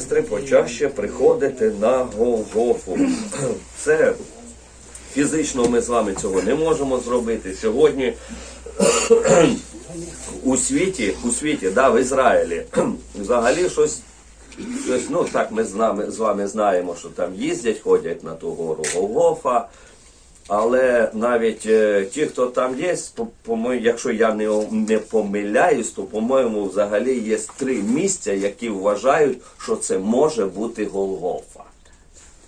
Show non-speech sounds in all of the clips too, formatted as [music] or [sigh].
сестри, почаще приходити на Голгофу. [clears throat] Це фізично ми з вами цього не можемо зробити. Сьогодні [clears throat] у світі, у світі, да, в Ізраїлі, [clears throat] взагалі щось. Щось, ну так ми з, нами, з вами знаємо, що там їздять, ходять на ту гору Голгофа. Але навіть е, ті, хто там є, по, по, якщо я не, не помиляюсь, то по-моєму взагалі є три місця, які вважають, що це може бути Голгофа.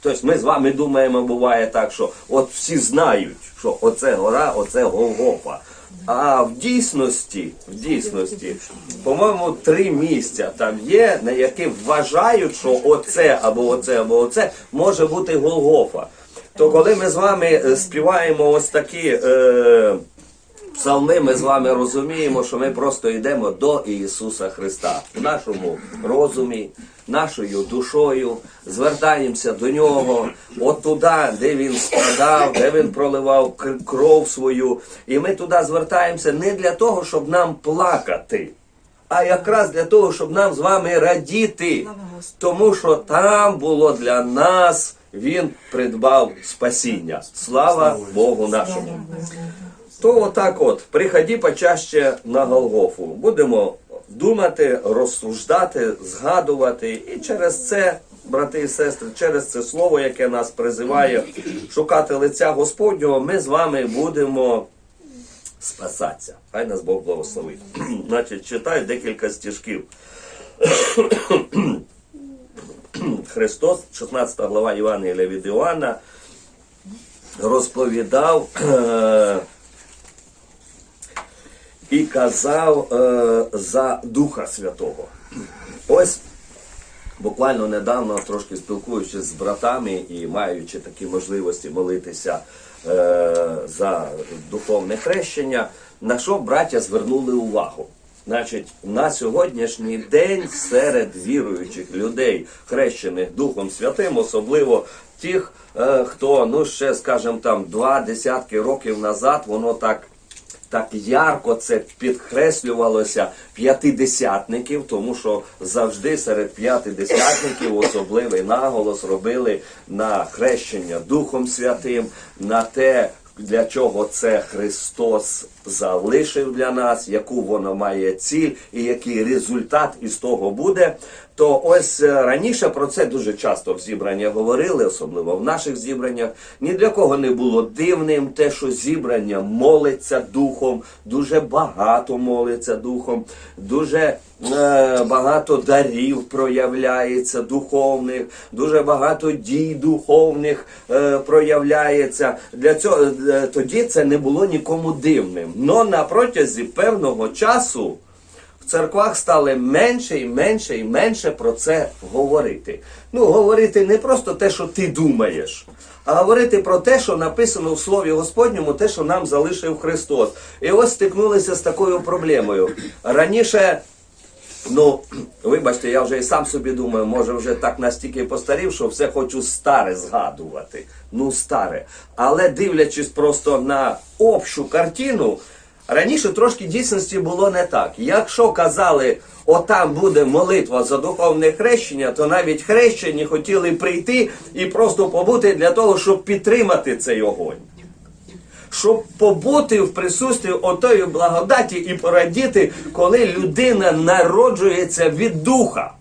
Тобто ми з вами думаємо, буває так, що от всі знають, що оце гора, оце Голгофа. А в дійсності, в дійсності, по-моєму, три місця там є, на які вважають, що оце або оце, або оце може бути Голгофа. То коли ми з вами е, співаємо ось такі е, псалми, ми з вами розуміємо, що ми просто йдемо до Ісуса Христа в нашому розумі, нашою душою, звертаємося до Нього, от туди, де Він страдав, де Він проливав кров свою. І ми туди звертаємося не для того, щоб нам плакати. А якраз для того, щоб нам з вами радіти, тому що там було для нас, він придбав спасіння. Слава Богу нашому. То отак от, приходи почаще на Голгофу. Будемо думати, розсуждати, згадувати. І через це, брати і сестри, через це слово, яке нас призиває шукати лиця Господнього, ми з вами будемо спасатися. Хай нас Бог благословить. [clears throat] Значить, читаю декілька стежків. [clears throat] Христос, 16 глава Євангелія від Іоанна, розповідав е, і казав е, за Духа Святого. Ось буквально недавно, трошки спілкуючись з братами і маючи такі можливості молитися е, за духовне хрещення, на що браття звернули увагу. Значить, на сьогоднішній день серед віруючих людей, хрещених Духом Святим, особливо тих, е, хто, ну ще, скажімо там, два десятки років назад, воно так так ярко це підкреслювалося п'ятидесятників, тому що завжди серед п'ятидесятників особливий наголос робили на хрещення Духом Святим, на те, для чого це Христос залишив для нас, яку воно має ціль і який результат із того буде. То ось е, раніше про це дуже часто в зібраннях говорили, особливо в наших зібраннях. Ні для кого не було дивним те, що зібрання молиться духом, дуже багато молиться духом, дуже е, багато дарів проявляється духовних, дуже багато дій духовних е, проявляється. Для цього е, тоді це не було нікому дивним. Но на протязі певного часу в церквах стали менше і менше і менше про це говорити. Ну, говорити не просто те, що ти думаєш, а говорити про те, що написано в Слові Господньому, те, що нам залишив Христос. І ось стикнулися з такою проблемою. Раніше. Ну, вибачте, я вже і сам собі думаю, може вже так настільки постарів, що все хочу старе згадувати. Ну, старе. Але дивлячись просто на общу картину, раніше трошки дійсності було не так. Якщо казали, отам буде молитва за духовне хрещення, то навіть хрещені хотіли прийти і просто побути для того, щоб підтримати цей огонь щоб побути в присутстві отої благодаті і порадіти, коли людина народжується від духа.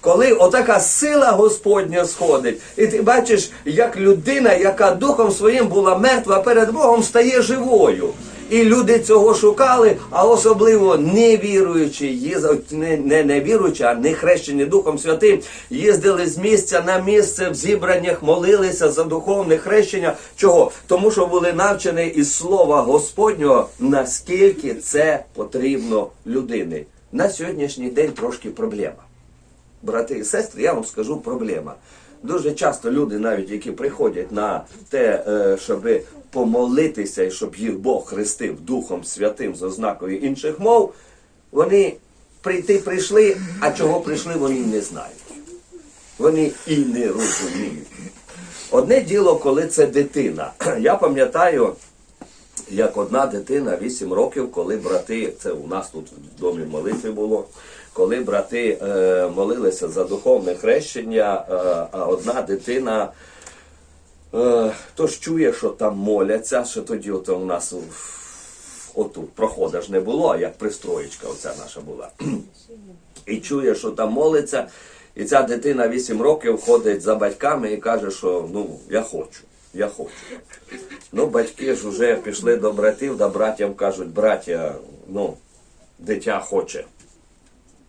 Коли отака сила Господня сходить, і ти бачиш, як людина, яка духом своїм була мертва перед Богом, стає живою. І люди цього шукали, а особливо невіруючі, їз- не, не, не віруючі, а не хрещені Духом Святим, їздили з місця на місце в зібраннях, молилися за духовне хрещення. Чого? Тому що були навчені із слова Господнього, наскільки це потрібно людини. На сьогоднішній день трошки проблема брати і сестри, я вам скажу проблема. Дуже часто люди, навіть які приходять на те, е, щоб помолитися щоб їх Бог хрестив Духом Святим з ознакою інших мов, вони прийти прийшли, а чого прийшли, вони не знають. Вони і не розуміють. Одне діло, коли це дитина. [clears throat] Я пам'ятаю, як одна дитина 8 років, коли брати, це у нас тут в домі молитви було, коли брати е, молилися за духовне хрещення, е, а одна дитина. Е, Тож чує, що там моляться, що тоді от у нас отут прохода ж не було, як пристроєчка оця наша була. І чує, що там молиться, і ця дитина 8 років ходить за батьками і каже, що ну я хочу, я хочу. Ну, батьки ж вже пішли до братів, да братям кажуть, браття, ну, дитя хоче.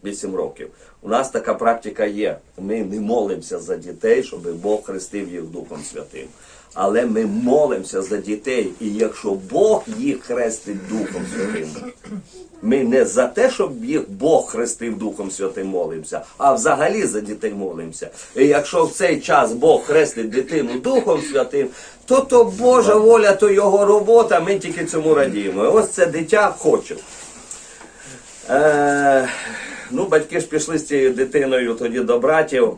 8 років. У нас така практика є. Ми не молимося за дітей, щоб Бог хрестив їх Духом Святим. Але ми молимося за дітей, і якщо Бог їх хрестить Духом Святим, ми не за те, щоб їх Бог хрестив Духом Святим молимося, а взагалі за дітей молимося. І якщо в цей час Бог хрестить дитину Духом Святим, то то Божа воля, то його робота, ми тільки цьому радіємо. Ось це дитя хоче. Е, ну, батьки ж пішли з цією дитиною тоді до братів,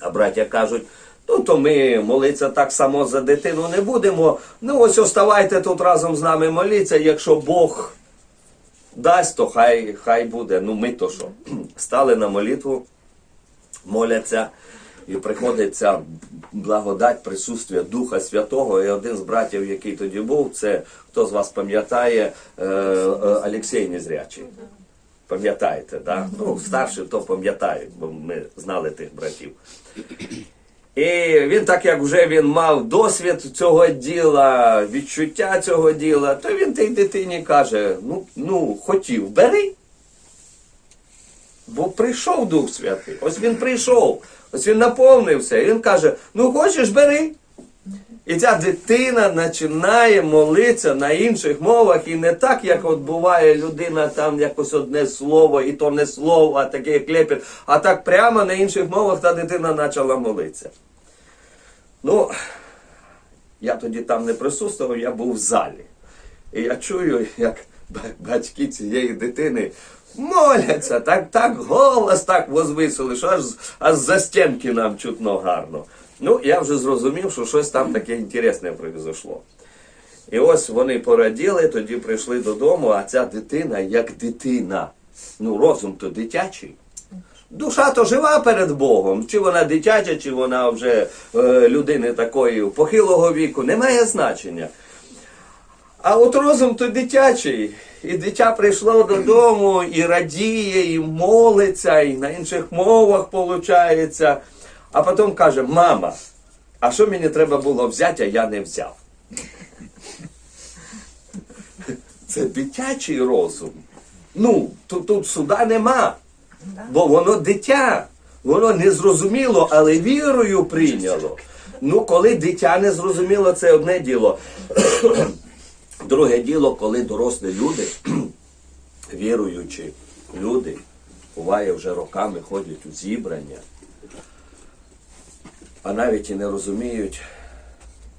а браття кажуть, ну то ми молитися так само за дитину не будемо. Ну ось оставайте тут разом з нами моліться, якщо Бог дасть, то хай, хай буде. Ну ми то що. [clears throat] Стали на молитву, моляться. І приходить ця благодать, присутствие Духа Святого. І один з братів, який тоді був, це хто з вас пам'ятає, е, е, Олексій Незрячий. Пам'ятаєте, так? Ну, старші то пам'ятають, бо ми знали тих братів. І він, так як вже він мав досвід цього діла, відчуття цього діла, то він тій дитині каже: ну, ну хотів, бери. Бо прийшов Дух Святий. Ось він прийшов, ось він наповнився. І він каже: ну хочеш, бери. І ця дитина починає молитися на інших мовах, і не так, як от буває людина там якось одне слово, і то не слово, а таке як лепіт, а так прямо на інших мовах та дитина почала молитися. Ну, я тоді там не присутствував, я був в залі. І я чую, як батьки цієї дитини моляться, так, так голос так возвисили, що аж, аж за стінки нам чутно гарно. Ну, я вже зрозумів, що щось там таке інтересне произошло. І ось вони пораділи, тоді прийшли додому, а ця дитина як дитина. Ну, розум то дитячий. Душа то жива перед Богом. Чи вона дитяча, чи вона вже е, людини такої похилого віку, не має значення. А от розум то дитячий. І дитя прийшло додому і радіє, і молиться, і на інших мовах получається. А потім каже: мама, а що мені треба було взяти, а я не взяв? Це дитячий розум. Ну, тут, тут суда нема. Бо воно дитя, воно не зрозуміло, але вірою прийняло. Ну, коли дитя не зрозуміло, це одне діло. [clears throat] Друге діло, коли дорослі люди, [clears throat] віруючі люди, буває вже роками ходять у зібрання, а навіть і не розуміють,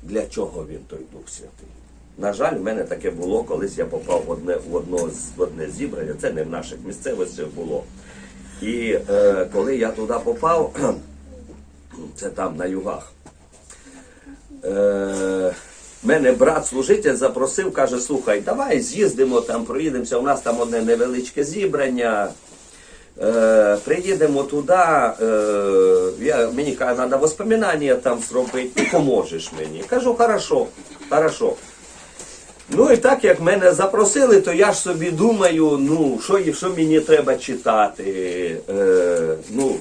для чого він той Дух Святий. На жаль, в мене таке було, колись я попав в одне, в одно, в одне зібрання, це не в наших місцевостях було. І е, коли я туди попав, [clears throat] це там на югах. Е, мене брат служитель запросив, каже, слухай, давай з'їздимо там, проїдемося. У нас там одне невеличке зібрання. Е, приїдемо туди, я, мені каже, треба воспоминання там зробити, ти поможеш мені. Кажу, хорошо, хорошо. Ну і так як мене запросили, то я ж собі думаю, ну, що, що мені треба читати, е, ну,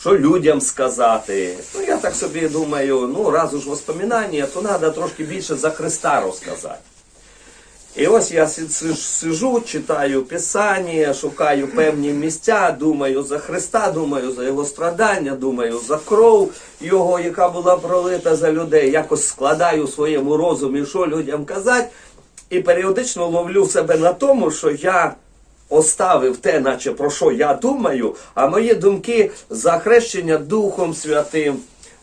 що людям сказати. Ну, я так собі думаю, ну, раз уж воспоминання, то треба трошки більше за Христа розказати. І ось я си- си- сижу, читаю Писання, шукаю певні місця, думаю за Христа, думаю за Його страдання, думаю за кров Його, яка була пролита за людей. Якось складаю в своєму розумі, що людям казати, і періодично ловлю себе на тому, що я оставив те, наче про що я думаю, а мої думки за хрещення Духом Святим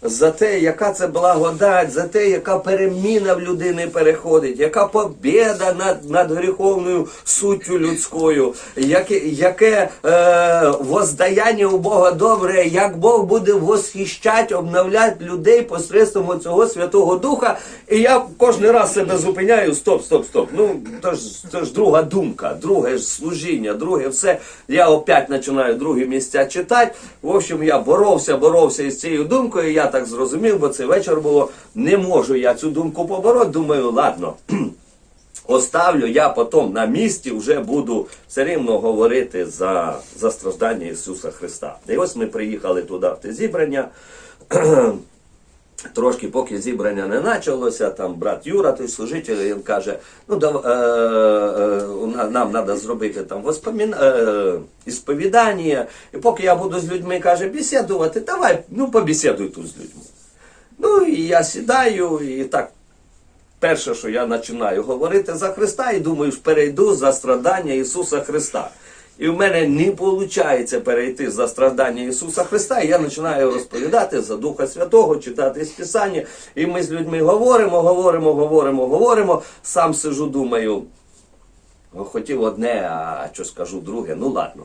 за те, яка це благодать, за те, яка переміна в людини переходить, яка побєда над, над гріховною суттю людською, яке, яке е, воздаяння у Бога добре, як Бог буде восхищать, обновляти людей посредством цього Святого Духа. І я кожен раз себе зупиняю, стоп, стоп, стоп. Ну, то ж, то ж друга думка, друге ж служіння, друге все. Я опять починаю другі місця читати. В общем, я боровся, боровся із цією думкою. Я так зрозумів, бо це вечір було. Не можу я цю думку побороти. Думаю, ладно. [clears throat] Оставлю я потім на місці, вже буду все рівно говорити за, за страждання Ісуса Христа. І ось ми приїхали туди в те зібрання. [clears throat] Трошки поки зібрання не почалося, там брат Юра, той служитель, він каже, ну дав, е, е, нам треба зробити там воспомін... е, ісповідання, і поки я буду з людьми, каже, бесідувати, давай, ну побесідуй тут з людьми. Ну і я сідаю, і так перше, що я починаю говорити за Христа, і думаю, перейду за страдання Ісуса Христа. І в мене не виходить перейти за страждання Ісуса Христа, і я починаю розповідати за Духа Святого, читати з Писання. І ми з людьми говоримо, говоримо, говоримо, говоримо. Сам сижу, думаю, хотів одне, а що скажу друге, ну ладно.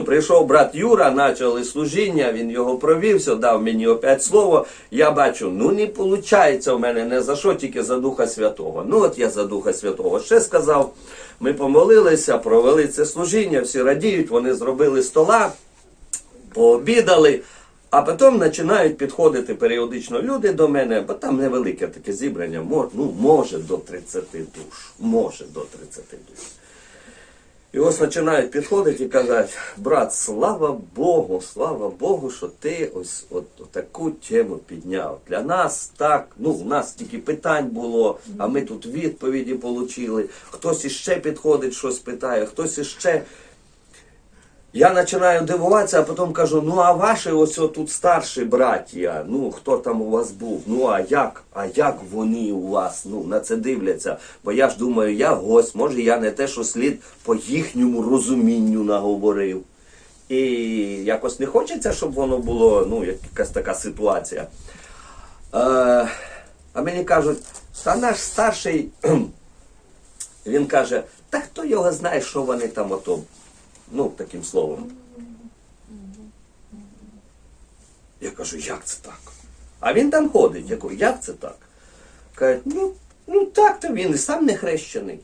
[coughs] Прийшов брат Юра, почали служіння, він його провівся, дав мені опять слово. Я бачу, ну не виходить у мене не за що, тільки за Духа Святого. Ну от я за Духа Святого ще сказав. Ми помолилися, провели це служіння, всі радіють, вони зробили стола, пообідали. А потім починають підходити періодично люди до мене, бо там невелике таке зібрання, ну, може до 30 душ. Може до 30 душ. І ось починають підходити і казати, брат, слава Богу, слава Богу, що ти ось от, таку тему підняв. Для нас так, ну в нас тільки питань було, а ми тут відповіді отримали. Хтось іще підходить, щось питає, хтось іще. Я починаю дивуватися, а потім кажу, ну а ваші ось тут старші браття, ну хто там у вас був? Ну а як? А як вони у вас? Ну на це дивляться? Бо я ж думаю, я гость, може я не те, що слід по їхньому розумінню наговорив. І якось не хочеться, щоб воно було, ну, якась така ситуація. Е, а мені кажуть, та наш старший, [clears throat] він каже, та хто його знає, що вони там ото Ну, таким словом. Я кажу, як це так? А він там ходить. Я кажу, як це так? Каже, ну, ну так то він і сам не хрещений.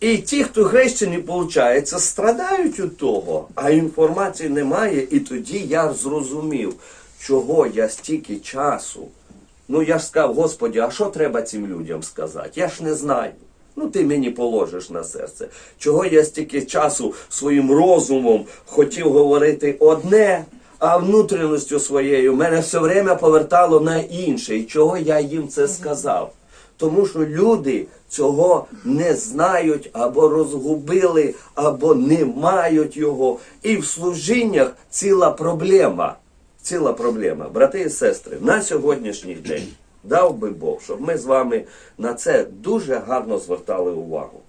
І ті, хто хрещені, виходить, страдають від того, а інформації немає. І тоді я зрозумів, чого я стільки часу. Ну я ж сказав, Господі, а що треба цим людям сказати? Я ж не знаю. Ну, ти мені положиш на серце. Чого я стільки часу своїм розумом хотів говорити одне, а внутрішністю своєю мене все время повертало на інше. І чого я їм це сказав? Тому що люди цього не знають або розгубили, або не мають його. І в служіннях ціла проблема. Ціла проблема, брати і сестри, на сьогоднішній день дав би Бог, щоб ми з вами на це дуже гарно звертали увагу.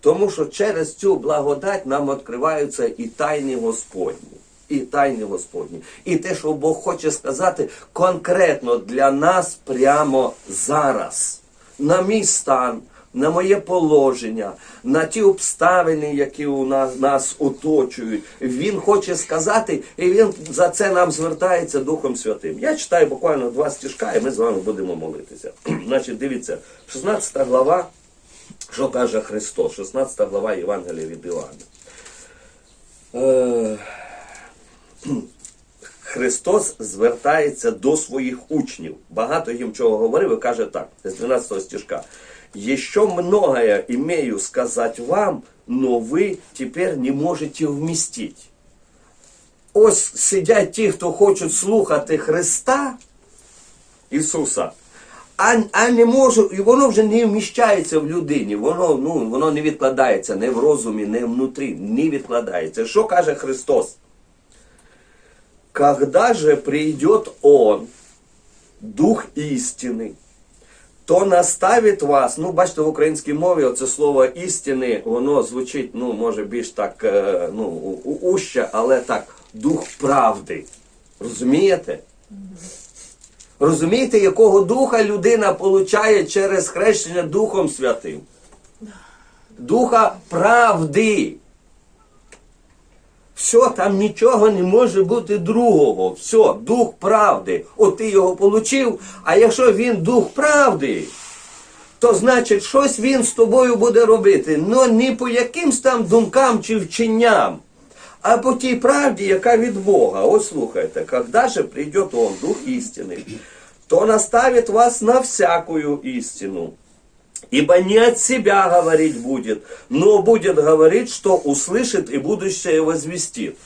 Тому що через цю благодать нам відкриваються і тайні Господні. І тайні Господні. І те, що Бог хоче сказати конкретно для нас прямо зараз. На мій стан, на моє положення, на ті обставини, які у нас, нас оточують. Він хоче сказати, і він за це нам звертається Духом Святим. Я читаю буквально два стіжка, і ми з вами будемо молитися. [clears throat] Значить, дивіться, 16 глава, що каже Христос, 16 глава Євангелія від Іоанна. Е, [clears throat] Христос звертається до своїх учнів. Багато їм чого говорив і каже так, з 12 стишка. Еще многое имею сказать вам, но ви тепер не можете вмістити. Ось сидять ті, хто хочуть слухати Христа, Ісуса, а, а не можу, і воно вже не вміщається в людині, воно, ну, воно не відкладається не в розумі, не внутрі, не відкладається. Що каже Христос? Когда же придет Он, Дух істини, то наставить вас. Ну, бачите, в українській мові це слово істини, воно звучить, ну, може, більш так, е, ну, у- у- уще, але так, дух правди. Розумієте? Розумієте, якого духа людина получає через хрещення Духом Святим? Духа правди. Все, там нічого не може бути другого. Все, дух правди. От ти його получив, а якщо він дух правди, то значить щось він з тобою буде робити. Ну не по якимсь там думкам чи вченням, а по тій правді, яка від Бога. Ось слухайте, когда же придет Он, Дух истины, то наставит вас на всякую истину. Ибо не от себя говорить будет, но будет говорить, что услышит и будущее возвестит.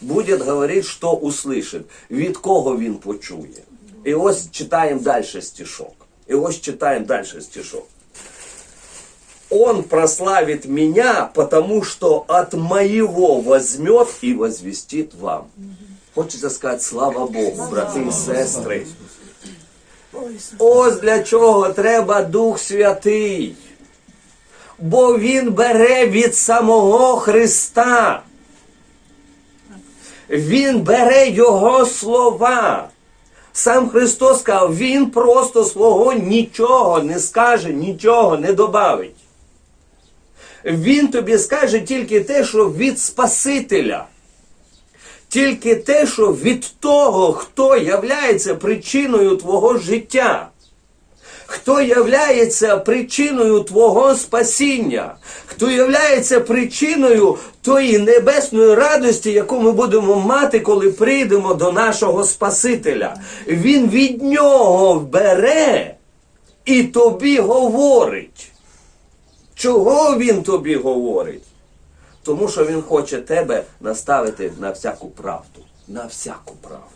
Будет говорить, що услышит. Від кого він почує. І ось читаємо далі стишок. І ось читаємо далі стишок. Он прославит меня, потому что от моего возьмет и возвестит вам. Хочеться сказати, слава Богу, брати і сестри. Ось для чого треба Дух Святий. Бо Він бере від самого Христа. Він бере Його слова. Сам Христос сказав, Він просто свого нічого не скаже, нічого не добавить. Він тобі скаже тільки те, що від Спасителя. Тільки те, що від того, хто являється причиною твого життя, хто являється причиною твого спасіння, хто являється причиною тої небесної радості, яку ми будемо мати, коли прийдемо до нашого Спасителя. Він від нього бере і тобі говорить. Чого він тобі говорить? Тому що він хоче тебе наставити на всяку правду. На всяку правду.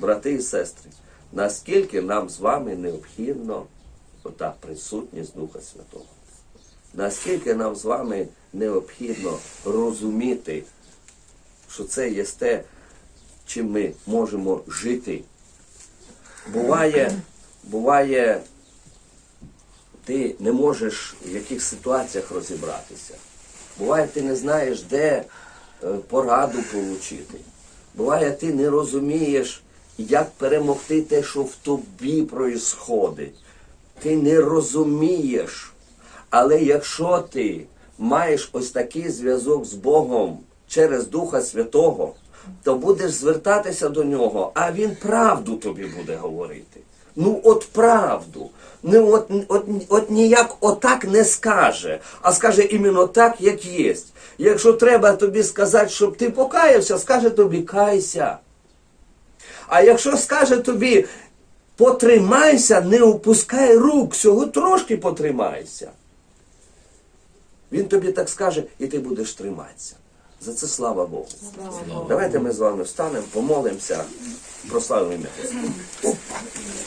Брати і сестри, наскільки нам з вами необхідно ота присутність Духа Святого? Наскільки нам з вами необхідно розуміти, що це є те, чим ми можемо жити? Буває, буває, ти не можеш в яких ситуаціях розібратися. Буває, ти не знаєш, де е, пораду отримати. Буває, ти не розумієш, як перемогти те, що в тобі проїсходить. Ти не розумієш. Але якщо ти маєш ось такий зв'язок з Богом через Духа Святого, то будеш звертатися до нього, а він правду тобі буде говорити. Ну, от правду. Ну, от, от, от ніяк отак не скаже, а скаже іменно так, як є. Якщо треба тобі сказати, щоб ти покаявся, скаже тобі кайся. А якщо скаже тобі потримайся, не опускай рук, всього трошки потримайся. Він тобі так скаже, і ти будеш триматися. За це слава Богу. Давайте ми з вами встанемо, помолимося, прославимо ім'я.